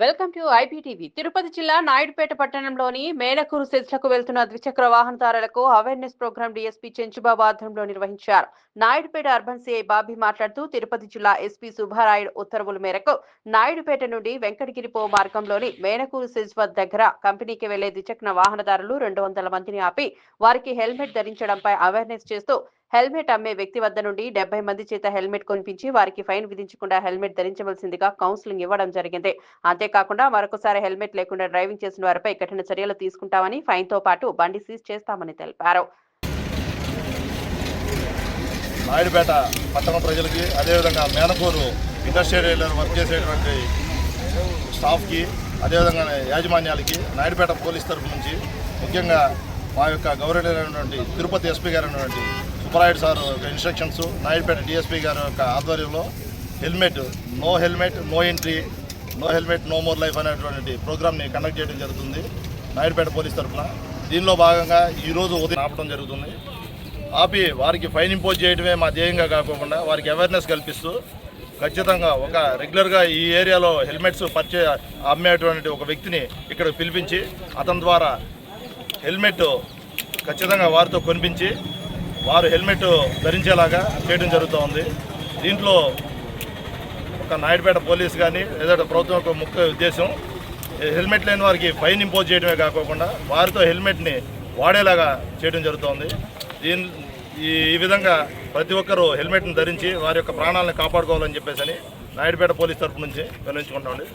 Welcome to IPTV. Tirupati జిల్లా నాయుడుపేట పట్టణంలోని మేనకూరు సెజ్లకు వెళ్తున్న ద్విచక్ర వాహనదారులకు అవేర్నెస్ ప్రోగ్రాం డీఎస్పీ చెంచుబాబు ఆధ్వర్యంలో నిర్వహించారు. నాయుడుపేట అర్బన్ సిఐ బాబీ మాట్లాడుతూ తిరుపతి జిల్లా ఎస్పీ సుబ్బారాయుడు ఉత్తర్వుల మేరకు నాయుడుపేట నుండి వెంకటగిరి పో మార్గంలోని మేనకూరు సెజ్ దగ్గర కంపెనీకి వెళ్ళే ద్విచక్ర వాహనదారులు రెండు వందల మందిని ఆపి వారికి హెల్మెట్ ధరించడంపై అవేర్నెస్ చేస్తూ హెల్మెట్ అమ్మే వ్యక్తి వద్ద నుండి డెబ్బై మంది చేత హెల్మెట్ కొనిపించి వారికి ఫైన్ విధించకుండా హెల్మెట్ ధరించవలసిందిగా కౌన్సిలింగ్ ఇవ్వడం జరిగింది. అంతేకాకుండా మరొకసారి హెల్మెట్ లేకుండా డ్రైవింగ్ చేసిన వారిపై కఠిన చర్యలు తీసుకుంటామని ఫైన్తో పాటు బండి సీజ్ చేస్తామని తెలిపారు. నాయుడుపేట పట్టణ ప్రజలకి అదేవిధంగా మేనకూరు ఇండస్ట్రియల్ ఏరియాలో వర్క్ చేసేటువంటి స్టాఫ్కి అదేవిధంగా యాజమాన్యాలకి నాయుడుపేట పోలీస్ తరఫు నుంచి ముఖ్యంగా మా యొక్క గౌరవమైనటువంటి తిరుపతి ఎస్పీ గారు అయినటువంటి Subbarayudu sir instructions Naidupeta DSP గారి యొక్క ఆధ్వర్యంలో helmet no helmet no entry no helmet no more life అనేటువంటి ప్రోగ్రామ్ని కండక్ట్ చేయడం జరుగుతుంది నాయుడుపేట పోలీస్ తరఫున. దీనిలో భాగంగా ఈరోజు ఉదయం ఆపడం జరుగుతుంది. ఆపి వారికి ఫైన్ ఇంపోజ్ చేయడమే మా ధ్యేయంగా కాకుండా వారికి అవేర్నెస్ కల్పిస్తూ ఖచ్చితంగా ఒక రెగ్యులర్గా ఈ ఏరియాలో హెల్మెట్స్ పర్చే అమ్మేటువంటి ఒక వ్యక్తిని ఇక్కడ పిలిపించి అతని ద్వారా హెల్మెట్ ఖచ్చితంగా వారితో కొనిపించి వారు హెల్మెట్ ధరించేలాగా చేయడం జరుగుతూ దీంట్లో ఒక నాయుడుపేట పోలీస్ కానీ ఏదైతే ప్రభుత్వం యొక్క ముఖ్య ఉద్దేశం హెల్మెట్ లేని వారికి ఫైన్ ఇంపోజ్ చేయడమే కాకుండా వారితో హెల్మెట్ని వాడేలాగా చేయడం జరుగుతోంది. దీని ఈ ఈ విధంగా ప్రతి ఒక్కరూ హెల్మెట్ని ధరించి వారి యొక్క ప్రాణాలను కాపాడుకోవాలని చెప్పేసి అని నాయుడుపేట పోలీస్ తరపు నుంచి వినియోగించుకుంటామండి